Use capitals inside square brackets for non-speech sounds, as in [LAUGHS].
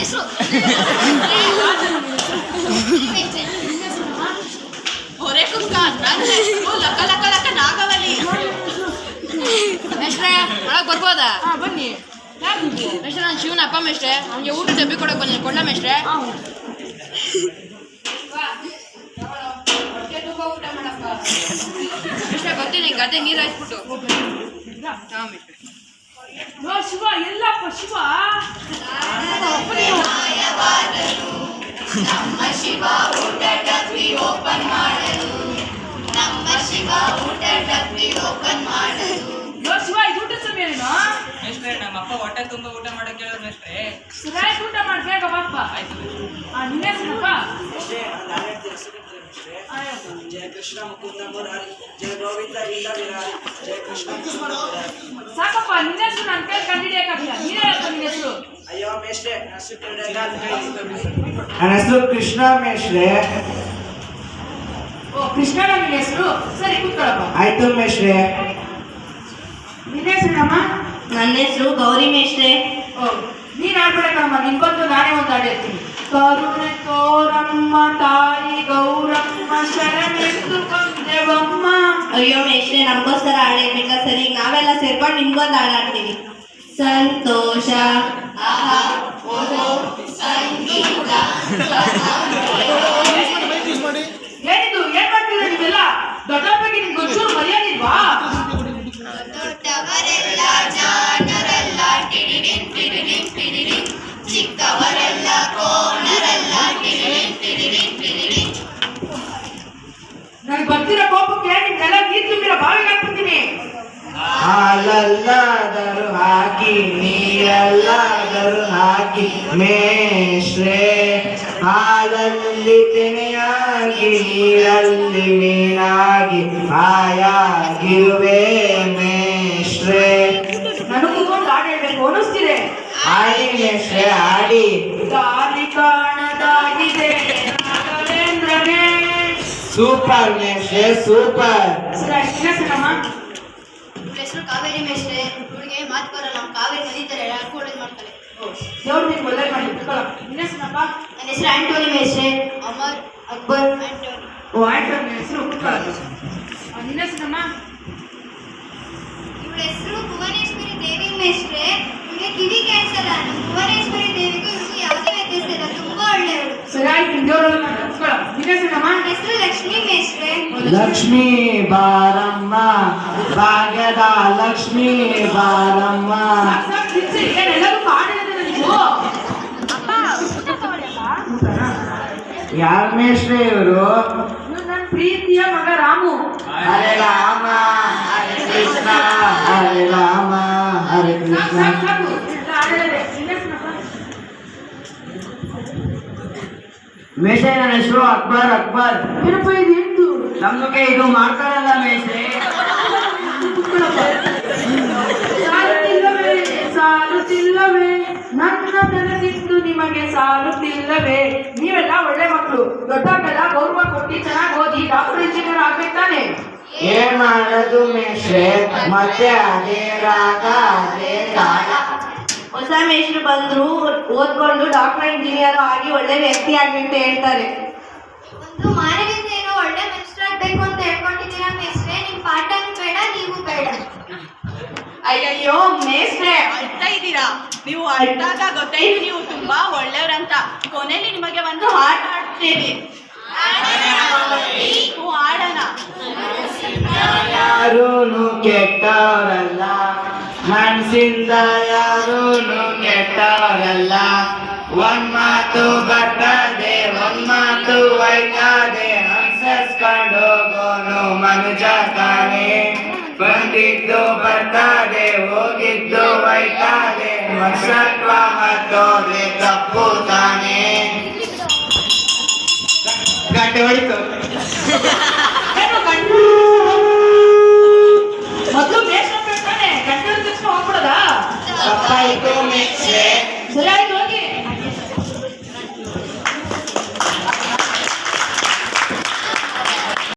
ಹೆಸರು ನಿನ್ನ ಹೆಸರಮ್ಮ ಹೊರೆ ಕುಂಕ ನನ್ನ ಹೆಸರು ಲಕ ಲಕ ಲಕ ನಾಗವಲ್ಲಿ ಮೇಷ್ಟ್ರೆ ಒಳಗೆ ಬರ್ಬೋದಾ ಬನ್ನಿ ಮೇಷ್ಟ್ರೆ ನಾನು ಶಿವನ ಅಪ್ಪ ಮೇಷ್ಟ್ರೆ ಅವ್ನಿಗೆ ಊಟ ಡಬ್ಬಿ ಕೊಡಕ್ಕೆ ಬಂದಿನಿ ಕೊಡ್ಲ ಮೇಷ್ಟ್ರೆ ಬರ್ತೀನಿ ಗದ್ದೆ ನೀರು ಹಾಕ್ಬಿಟ್ಟು ಹಾಂ ಮೇಷ್ಟ್ರೆ ಶಿವ ಎಲ್ಲಪ್ಪ ಶಿವ? ಅಪ್ಪ ಓಪನ್ ನೋ ಶಿವ ಇದು ಊಟದ ಸಮಯ ಮೇಷ್ಟ್ರೆ ನಮ್ಮಪ್ಪ ಹೊಟ್ಟೆ ತುಂಬ ಊಟ ಮಾಡಕ್ಕೆ ಹೇಳಿದ್ರು ಅಷ್ಟೇ ಸರಿಯಾಗಿ ಊಟ ಮಾಡಿ ಬೇಗ ಬಾಪ್ಪ ಆಯ್ತು ಮೇಷ್ಟ್ರೆ. ಆ ಜಯ ಕೃಷ್ಣ ಮುಕುಂದ ಮುರಾರಿ ಜಯ ಗೋವಿಂದ ವಿರಾರಿ ಜಯ ಕೃಷ್ಣ ಸಾಕಪ್ಪ ನಿನ್ನ ಹೆಸರು. ನಾನು ಕೈ ಕಂಡಿಡಿಯಕ್ಕಾಗಿಲ್ಲ ನೀನೇ ಹೇಳ್ತ ನಿನ್ನ ಹೆಸರು ಅಯ್ಯೋ ಮೇಷ್ರೆ ನನ್ನ ಹೆಸರು ಕೃಷ್ಣ ಮೇಷ್ರೆ ಓ ಕೃಷ್ಣನ ನಿನ್ನ ಹೆಸರು? ಸರಿ ಕೂತ್ಕೊಳ್ಳಪ್ಪ. ಆಯ್ತು ಮೇಷ್ರೆ ನಿನ್ನ ಹೆಸರಮ್ಮ ನನ್ನ ಹೆಸರು ಗೌರಿ ಮೇಷ್ಟ್ರೆ. ಓ ನೀನ್ ಆಡ್ಬೇಡಕ್ಕಮ್ಮ ನಿನ್ ಬಂದು ನಾನೇ ಒಂದು ಹಾಡಿರ್ತೀನಿ ಕರುಣೆ ತೋರಮ್ಮ ಕೊಂದೆವಮ್ಮ ಅಯ್ಯೋ ಮೇಷ್ಟ್ರೆ ನಮಗೋಸ್ಕರ ಹಾಡಿರ್ಬೇಕಾ ಸರಿ ನಾವೆಲ್ಲ ಸೇರ್ಕೊಂಡು ನಿಮ್ಗೊಂದು ಹಾಡಾಡ್ತೀವಿ ಸಂತೋಷ ಆಹಾ ಓಹೋ ಸಂಗೀತ ನೀರಲ್ಲಾದರೂ ಹಾಕಿ ಮೇಷ್ರೆ ಹಾಲಲ್ಲಿ ತೆನೆಯಾಗಿ ನೀರಲ್ಲಿ ಮೀನಾಗಿ ಆಯಾಗಿರುವೆ ಮೇಷ್ರೆ ನನಗೂ ಒಂದು ಹಾಡು ಹೇಳ್ಬೇಕು ಅನಿಸ್ತಿದೆ ಆಡಿ ಮೇಷ್ರೆ ಆಡಿ ದಾರಿ ಕಾಣದಾಗಿದೆ ನಾಗವೇಂದ್ರನೇ ಸೂಪರ್ ಮೇಷ್ರೆ ಸೂಪರ್. ಹೆಸರು ಕಾವೇರಿ ಇವಳಿಗೆ ಮಾತು ಬರಲ್ಲ ನಮ್ಮ ಕಾವೇರಿ ನದೀತಾರೆ ಯಾಕೋ ಮಾಡ್ತಾರೆ. ಮಾಡ್ತಾಳೆ ದೇವ್ರು ನಿಮ್ಗೆ ಒಳ್ಳೇದು ಮಾಡಿ ತಿಳ್ಕೊಳ್ಳ ನಿನ್ನ ಹೆಸರಪ್ಪ? ನನ್ನ ಹೆಸರು ಆಂಟೋನಿ ಮೇಷ್ಟ್ರೆ ಅಮರ್ ಅಕ್ಬರ್ ಆಂಟೋನಿ. ಓ ಹೆಸರು ಕುತ್ಕೊಳ್ಳ ನಿನ್ನ ಹೆಸರಮ್ಮ? ಇವಳ ಹೆಸರು ಭುವನೇಶ್ವರಿ ದೇವಿ ಮೇಷ್ಟ್ರೆ. ಇವಳಿಗೆ ಕಿವಿ ಕ್ಯಾನ್ಸರ್ ನಮ್ಮ ಭುವನೇಶ್ವರಿ ದೇವಿಗೂ ಇವಳಿಗೂ ಯಾವುದೇ ವ್ಯತ್ಯಾಸ ಇಲ್ಲ ತುಂಬಾ ಒಳ್ಳೆಯವಳು. ಸರಿ ಆಯ್ತು ದೇವ್ರಲ್ಲ ನಿನ್ನ ಹೆಸರು ಲಕ್ಷ್ಮೀ ಮೇಷ್ಟ್ರೆ? ಲಕ್ಷ್ಮೀ ಬಾರಮ್ಮ ಭಾಗ್ಯದ ಲಕ್ಷ್ಮೀ ಬಾರಮ್ಮ. ಯಾರ ಮೇಷ್ಟ್ರೆ ಇವರು? ನನ್ನ ಪ್ರೀತಿಯ ಮಗ ರಾಮು. ಹರೇ ರಾಮ ಹರೇ ಕೃಷ್ಣ. ಮೇಷ್ಟ್ರೆ ನನ್ನ ಹೆಸರು ಅಕ್ಬರ್ ಅಕ್ಬರ್. ಏನಪ್ಪ ಇದು ಎಂಟು? ನಮ್ಗೆ ಇದು ಮಾಡ್ತಾರಲ್ಲ ಮೇಷೆ. ಸಾಲುತ್ತಿಲ್ಲವೇ ನನ್ನ ಬೆಲೆದಿದ್ದು ನಿಮಗೆ ಸಾಲುತ್ತಿಲ್ಲವೇ ನೀವೆಲ್ಲ ಒಳ್ಳೆ ಮಕ್ಕಳು. ದೊಡ್ಡವ್ರಿಗೆಲ್ಲ ಗೌರವ ಕೊಟ್ಟು ಚೆನ್ನಾಗಿ ಓದಿ ಡಾಕ್ಟರ್ ಇಂಜಿನಿಯರ್ ಆಗ್ಬೇಕಾನೆ. ಏನ್ ಮಾಡೋದು ಮೇಷೆ? ಮತ್ತೆ ಅದೇ ರಾಗ ಅದೇ ತಾಳ ಹೊಸ ಮೇಷ್ಟ್ರು ಬಂದ್ರು ಓದ್ಕೊಂಡು ಡಾಕ್ಟರ್ ಇಂಜಿನಿಯರ್ ಆಗಿ ಒಳ್ಳೆ ವ್ಯಕ್ತಿ ಆಗ್ಬೇಕು ಅಂತ ಹೇಳ್ತಾರೆ. ಒಂದು ಮಾನವಿಂದ ಏನೋ ಒಳ್ಳೆ ಮನುಷ್ಯರಾಗಬೇಕು ಅಂತ ಹೇಳ್ಕೊಂಡಿದ್ದೀರಾ ಮೇಷ್ಟ್ರೆ ನಿಮ್ಮ ಪಾಠನೂ ಬೇಡ ನೀವು ಬೇಡ. ಅಯ್ಯಯ್ಯೋ ಮೇಷ್ಟ್ರೆ ಅಳ್ತಾ ಇದ್ದೀರಾ? ನೀವು ಅಳ್ತಾಗ ಗೊತ್ತಾಯ್ತು ನೀವು ತುಂಬಾ ಒಳ್ಳೆಯವ್ರಂತ. ಕೊನೆಯಲ್ಲಿ ನಿಮಗೆ ಒಂದು ಹಾಡು ಹಾಡ್ತೀವಿ ಹ್ಞೂ ಹಾಡೋಣ. ಯಾರೂ ಕೆಟ್ಟವರಲ್ಲ. ಮನ್ಸಿಂದ ಯಾರೂ ಕೆಟ್ಟವರಲ್ಲ. ಒಂದ್ ಮಾತು ಬರ್ತದೆ ಒಂದ್ ಮಾತು ಒಯ್ತದೆ. ಅನ್ಸಸ್ಕೊಂಡು ಹೋಗೋನು ಮನುಜ ತಾನೆ. ಬಂದಿದ್ದು ಬರ್ತಾದೆ ಹೋಗಿದ್ದು ಒಯ್ತದೆ. ಹೊಸತ್ವ ಮತ್ತೋದ್ರೆ ತಪ್ಪು ತಾನೆ. ಗಂಟೆ ಹೊಡಿತು. [LAUGHS] পাই তুমি